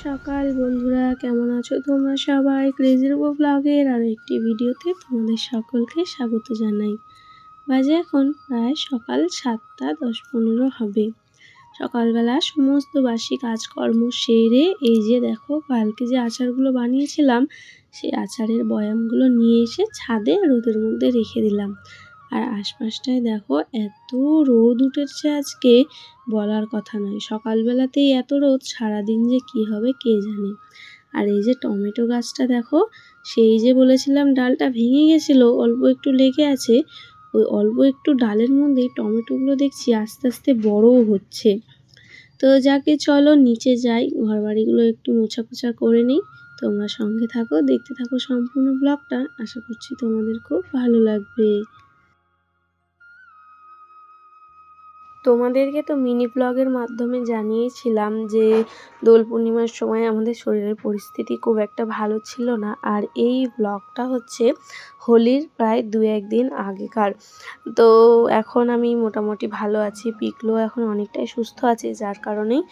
সকাল বন্ধুরা, কেমন আছো তোমরা সবাই? ক্রেজির ব্লগের আর একটি ভিডিওতে তোমাদের সকলকে স্বাগত জানাই। বাজে এখন প্রায় সকাল সাতটা দশ পনেরো হবে। সকালবেলা সমস্ত বাসি কাজকর্ম সেরে এই যে দেখো, কালকে যে আচারগুলো বানিয়েছিলাম, সেই আচারের বয়ামগুলো নিয়ে এসে ছাদে রোদের মধ্যে রেখে দিলাম। আর আশপাশটায় দেখো এত রোদ উঠেছে আজকে, বলার কথা নয়। সকালবেলাতেই এত রোদ, সারাদিন যে কি হবে কে জানে। আর এই যে টমেটো গাছটা দেখো, সেই যে বলেছিলাম ডালটা ভেঙে গেছিল, অল্প একটু লেগে আছে, ওই অল্প একটু ডালের মধ্যেই টমেটোগুলো দেখছি আস্তে আস্তে বড়ও হচ্ছে। তো যাকে চলো নিচে যাই ঘর বাড়িগুলো একটু মোছা পোছা করে নিই। তোমরা সঙ্গে থাকো, দেখতে থাকো সম্পূর্ণ ব্লগটা। আশা করছি তোমাদের খুব ভালো লাগবে। তোমাদেরকে তো মিনি ব্লগের মাধ্যমে জানিয়েছিলাম যে দোল পূর্ণিমার সময় আমাদের শরীরের পরিস্থিতি খুব একটা ভালো ছিল না। আর এই ব্লগটা হচ্ছে হোলির প্রায় দু একদিন আগেকার। তো এখন আমি মোটামুটি ভালো আছি, পিকলো এখন অনেকটাই সুস্থ আছে, যার কারণেই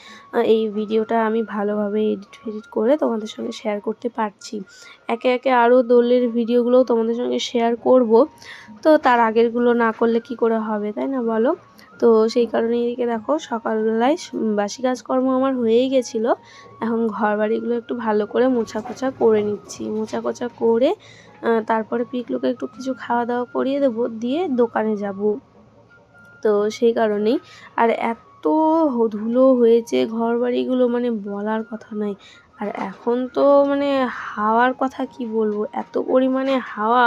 এই ভিডিওটা আমি ভালোভাবে এডিট ফেডিট করে তোমাদের সঙ্গে শেয়ার করতে পারছি। একে একে আরও দোলের ভিডিওগুলোও তোমাদের সঙ্গে শেয়ার করব। তো তার আগেরগুলো না করলে কি করে হবে, তাই না বলো? তো সেই কারণে এদিকে দেখো সকালবেলায় বাসি কাজকর্ম আমার হয়েই গেছিল। এখন ঘর বাড়িগুলো একটু ভালো করে মোছা কোছা করে নিচ্ছি। মোছা কোছা করে তারপরে পিকলুকে একটু কিছু খাওয়া দাওয়া করিয়ে দেবো, দিয়ে দোকানে যাব। তো সেই কারণেই। আর এত ধুলো হয়েছে ঘর বাড়িগুলো মানে বলার কথা নয় আর এখন তো মানে হাওয়ার কথা কি বলব? এত পরিমাণে হাওয়া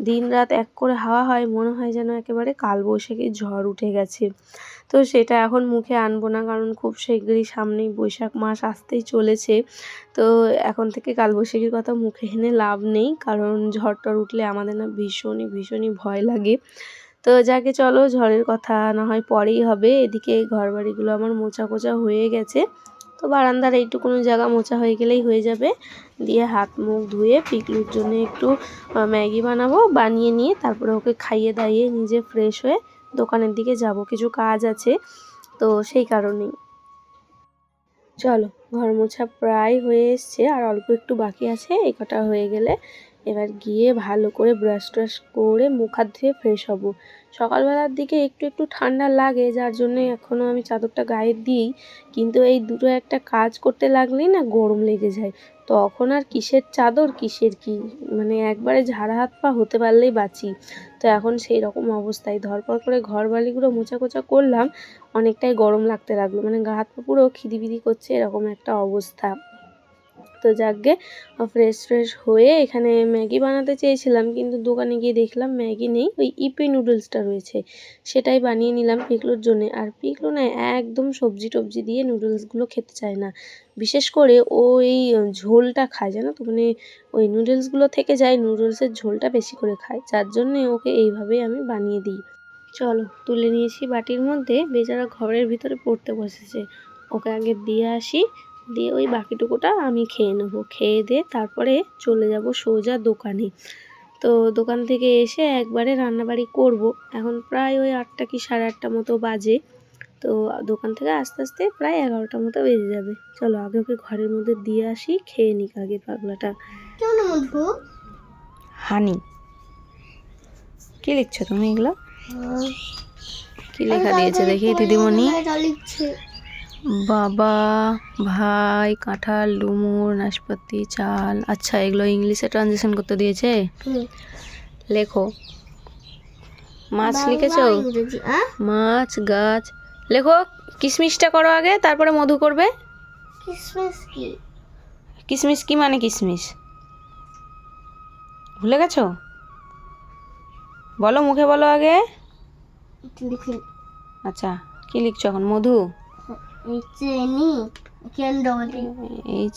দিন রাত এক করে হাওয়া হয়, মনে হয় যেন একেবারে কালবৈশাখী ঝড় উঠে গেছে। তো সেটা এখন মুখে আনব না, কারণ খুব শীঘ্রই সামনেই বৈশাখ মাস আসতেই চলেছে। তো এখন থেকে কালবৈশাখীর কথা মুখে এনে লাভ নেই, কারণ ঝড় টর উঠলে আমাদের না ভীষণই ভীষণই ভয় লাগে। তো যাকে চলো, ঝড়ের কথা না হয় পরেই হবে। এদিকে ঘর বাড়িগুলো আমার মোচা কোচা হয়ে গেছে। তো বারান্দার এইটুকুনো জায়গা মোছা হয়ে গেলেই হয়ে যাবে। দিয়ে হাত মুখ ধুয়ে পিকলুর জন্য একটু ম্যাগি বানাবো, বানিয়ে নিয়ে তারপরে ওকে খাইয়ে দাইয়ে নিজে ফ্রেশ হয়ে দোকানের দিকে যাব। কিছু কাজ আছে, তো সেই কারণেই। চলো, ঘর মোছা প্রায় হয়ে এসছে, আর অল্প একটু বাকি আছে, এই কটা হয়ে গেলে এবার গিয়ে ভালো করে ব্রাশ ট্রাশ করে মুখ হাত ধুয়ে ফ্রেশ হব। সকালবেলার দিকে একটু একটু ঠান্ডা লাগে, যার জন্য এখনও আমি চাদরটা গায়ে দিই। কিন্তু এই দুটো একটা কাজ করতে লাগলেই না গরম লেগে যায়। তখন আর কিসের চাদর, কিসের কি? মানে একবারে ঝাড়া হাত পা হতে পারলেই বাঁচি। তো এখন সেই রকম অবস্থায় ধরপর করে ঘর বালিগুলো মোচা কোচা করলাম, অনেকটাই গরম লাগতে লাগল। মানে গা হাত পা পুরো খিদিবিদি করছে, এরকম একটা অবস্থা। তো যাকগে ফ্রেশ ফ্রেশ হয়ে এখানে ম্যাগি বানাতে চেয়েছিলাম, কিন্তু দোকানে গিয়ে দেখলাম ম্যাগি নেই, ওই ইপি নুডলসটা রয়েছে। সেটাই বানিয়ে নিলাম পিকলোর জন্য। আর পিকলো না একদম সবজি টবজি দিয়ে নুডলসগুলো খেতে চায় না। বিশেষ করে ও এই ঝোলটা খায়, জানো তো? মানে ওই নুডলসগুলো থেকে যায় নুডলসের ঝোলটা বেশি করে খায়। যার জন্যে ওকে এইভাবেই আমি বানিয়ে দিই। চলো, তুলে নিয়েছি বাটির মধ্যে। বেচারা ঘরের ভিতরে পড়তে বসেছে। ওকে আগে দিয়ে আসি। দিয়ে ওই বাকিটুকুটা আমি খেয়ে নেব। খেয়ে দিয়ে তারপরে চলে যাব সোজা দোকানে। তো দোকান থেকে এসে একবারে রান্নাবাড়ি করব। এখন প্রায় ওই আটটা কি সাড়ে আটটা মতো বাজে। তো দোকান থেকে আস্তে আস্তে প্রায় এগারোটা মতো বেজে যাবে। চলো আগে ওকে ঘরের মধ্যে দিয়ে আসি খেয়ে নিক আগে পাগলাটা। হানি কি লিখছো তুমি এগুলো? কি লেখা দিয়েছে দেখি দিদিমণি? বাবা ভাই কাঁঠাল ডুমুর নাশপাতি চাল। আচ্ছা এগুলো ইংলিশে ট্রানজেকশন করতে দিয়েছে? লেখো। মাছ লিখেছো? মাছ গাছ। লেখো কিসমিসটা করো আগে তারপরে মধু করবে। কিসমিস কি? কিসমিস কি মানে কিসমিস ভুলে গেছো? বলো মুখে বলো আগে। আচ্ছা কি লিখছো এখন? Madhu? H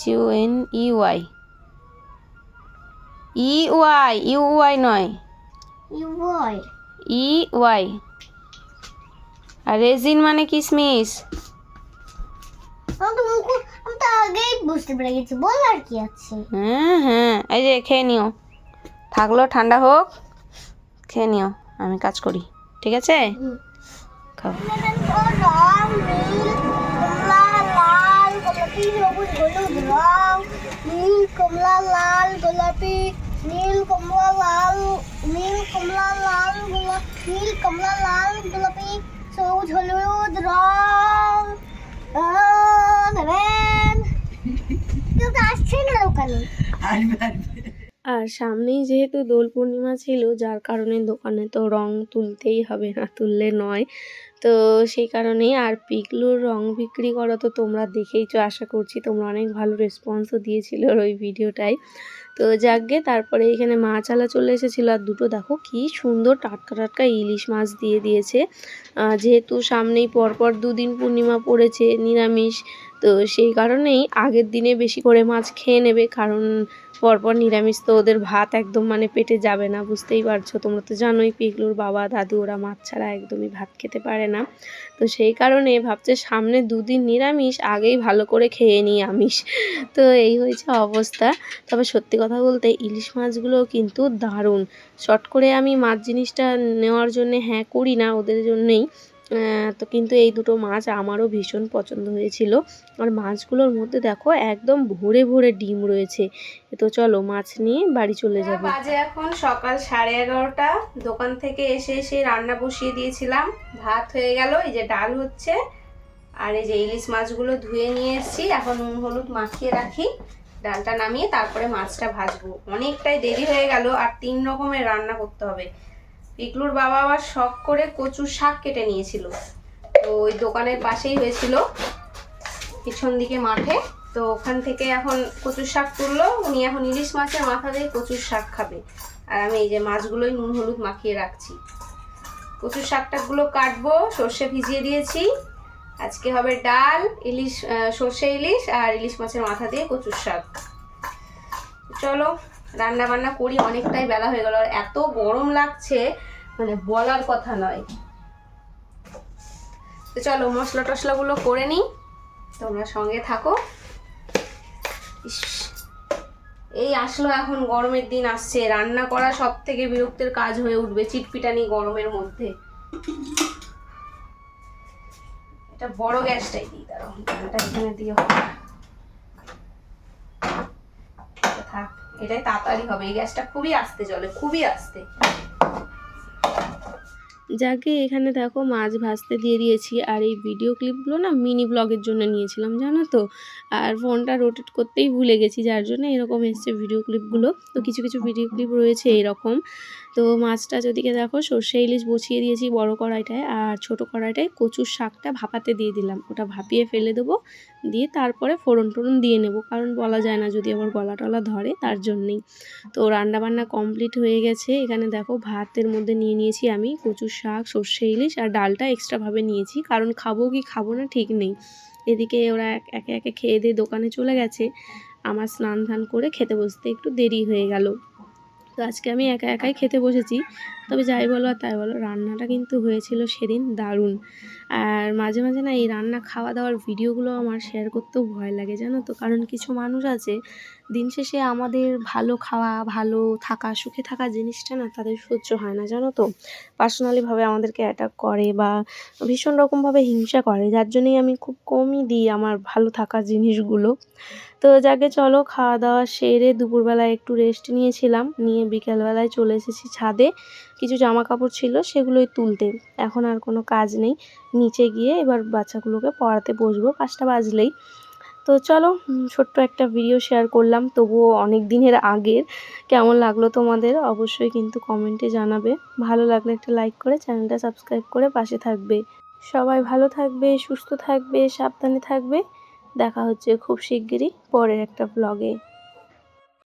U N E Y E Y U Y নয়। ই ওয়াই আর রেজিন মানে কিসমিস? আমি তো মুখ আমি তো আগেই বুঝতে পেরে গেছি বল আর কি আছে? হ্যাঁ হ্যাঁ এই যে খেয়ে নিও। থাকল ঠান্ডা হোক খেয়ে নিও আমি কাজ করি ঠিক আছে? খাও রং নীল কমলা লাল গোলাপি নীল কমলা লাল নীল কমলা লাল নীল কমলা লাল গোলাপ সবুজ হলুদ রং আসছে না দোকানে আর সামনেই যেহেতু দোল পূর্ণিমা ছিল, যার কারণে দোকানে তো রং তুলতেই হবে না, তুললে নয়। তো সেই কারণেই আর পিকলুর রং বিক্রি করো তো তোমরা দেখেইছো, আশা করছি তোমরা অনেক ভালো রেসপন্সও দিয়েছিল ওই ভিডিওটাই তো যাকগে, তারপরে এখানে মাছ আলা চলে এসেছিল। আর দুটো দেখো কি সুন্দর টাটকা টাটকা ইলিশ মাছ দিয়ে দিয়েছে। যেহেতু সামনেই পরপর দুদিন পূর্ণিমা পড়েছে, নিরামিষ তো সেই কারণেই আগের দিনে বেশি করে মাছ খেয়ে নেবে, কারণ পরপর নিরামিষ তো ওদের ভাত একদম মানে পেটে যাবে না, বুঝতেই পারছ। তোমরা তো জানোই পিগলুর বাবা, দাদু, ওরা মাছ ছাড়া একদমই ভাত খেতে পারে না। তো সেই কারণে ভাবছে সামনে দুদিন নিরামিষ, আগেই ভালো করে খেয়ে নিই আমিষ। তো এই হয়েছে অবস্থা। তবে সত্যি কথা বলতে ইলিশ মাছগুলো কিন্তু দারুণ। শর্ট করে আমি মাছ জিনিসটা নেওয়ার জন্যে হ্যাঁ করি না, ওদের জন্যেই। তো কিন্তু এই দুটো মাছ আমারও ভীষণ পছন্দ হয়েছিল। আর মাছগুলোর মধ্যে দেখো একদম ভরে ভরে ডিম রয়েছে। তো চলো মাছ নিয়ে বাড়ি চলে যাব। বাজে এখন সকাল সাড়ে এগারোটা। দোকান থেকে এসে এসে রান্না বসিয়ে দিয়েছিলাম। ভাত হয়ে গেল এই যে ডাল হচ্ছে। আর এই যে ইলিশ মাছগুলো ধুয়ে নিয়ে এসেছি। এখন নুন হলুদ মাখিয়ে রাখি। ডালটা নামিয়ে তারপরে মাছটা ভাজবো। অনেকটাই দেরি হয়ে গেল আর তিন রকমের রান্না করতে হবে। পিকলুর বাবা আবার শখ করে কচুর শাক কেটে নিয়েছিল। তো ওই দোকানের পাশেই হয়েছিল, পিছন দিকে মাঠে। তো ওখান থেকে এখন কচুর শাক তুললো, উনি এখন ইলিশ মাছের মাথা দিয়ে কচুর শাক খাবে। আর আমি এই যে মাছগুলোই নুন হলুদ মাখিয়ে রাখছি। কচুর শাকটাগুলো কাটবো, সর্ষে ভিজিয়ে দিয়েছি। আজকে হবে ডাল, ইলিশ সর্ষে ইলিশ আর ইলিশ মাছের মাথা দিয়ে কচুর শাক। চলো রান্না বান্না করি অনেকটাই বেলা হয়ে গেল। আর এত গরম লাগছে মানে বলার কথা নয়। তো চলো মশলা টশলাগুলো করে নিই। তোমরা সঙ্গে থাকো। ইস, এই আসলো এখন গরমের দিন আসছে। রান্না করা সব থেকে বিরক্তের কাজ হয়ে উঠবে চিটপিটানি গরমের মধ্যে। এটা বড় গ্যাসটাই দিই দাঁড়াও। এখানে দিয়ে থাক। এটাই তাড়াতাড়ি হবে এই গ্যাসটা খুবই আস্তে চলে খুবই আস্তে। যাকে এখানে দেখো মাছ ভাজতে দিয়ে দিয়েছি আর এই ভিডিও ক্লিপগুলো না মিনি ব্লগের জন্য নিয়েছিলাম, জানো তো? আর ফোনটা রোটেট করতেই ভুলে গেছি, যার জন্য এরকম এসছে ভিডিও ক্লিপগুলো তো কিছু কিছু ভিডিও ক্লিপ রয়েছে এরকম। তো মাছটা যদিকে দেখো, সর্ষে ইলিশ বসিয়ে দিয়েছি বড় কড়াইটায় আর ছোট কড়াইটায় কচুর শাকটা ভাপাতে দিয়ে দিলাম। ওটা ভাপিয়ে ফেলে দেবো, দিয়ে তারপরে ফোড়ন টোড়ন দিয়ে নেব, কারণ বলা যায় না যদি আবার গলা টলা ধরে তার জন্যেই। তো রান্না বান্না কমপ্লিট হয়ে গেছে। এখানে দেখো ভাতের মধ্যে নিয়ে নিয়েছি আমি কচুর শাক, সর্ষে, ইলিশ আর ডালটা এক্সট্রাভাবে নিয়েছি। কারণ খাব কি খাব না ঠিক নেই। এদিকে ওরা এক- একে খেয়ে দিয়ে দোকানে চলে গেছে। আমার স্নান ধান করে খেতে বসতে একটু দেরি হয়ে গেল। তো আজকে আমি একা, একাই খেতে বসেছি। তবে যাই বলো আর তাই বলো, রান্নাটা কিন্তু হয়েছিল সেদিন দারুণ। আর মাঝে মাঝে না এই রান্না খাওয়া দাওয়ার ভিডিওগুলো আমার শেয়ার করতেও ভয় লাগে, জানো তো? কারণ কিছু মানুষ আছে, দিন শেষে আমাদের ভালো খাওয়া, ভালো থাকা, সুখে থাকা জিনিসটা না তাদের সহ্য হয় না, জানো তো? পার্সোনালিভাবে আমাদেরকে অ্যাটাক করে বা ভীষণ রকমভাবে হিংসা করে, যার জন্যই আমি খুব কমই দিই আমার ভালো থাকা জিনিসগুলো। তো যাকে চলো খাওয়া দাওয়া সেরে দুপুরবেলায় একটু রেস্ট নিয়েছিলাম, নিয়ে বিকেলবেলায় চলে এসেছি ছাদে। কিছু জামা কাপড় ছিল সেগুলোই তুলতে। এখন আর কোনো কাজ নেই। নিচে গিয়ে এবার বাচ্চাগুলোকে পড়াতে বসবো, পাঁচটা বাজলেই। তো চলো ছোট্ট একটা ভিডিও শেয়ার করলাম। তবুও অনেক দিনের আগের। কেমন লাগল তোমাদের? অবশ্যই কিন্তু কমেন্টে জানাবে। ভালো লাগলে একটা লাইক করে চ্যানেলটা সাবস্ক্রাইব করে পাশে থাকবে। সবাই ভালো থাকবে, সুস্থ থাকবে, সাবধানে থাকবে। দেখা হচ্ছে খুব শিগগিরই পরের একটা ব্লগে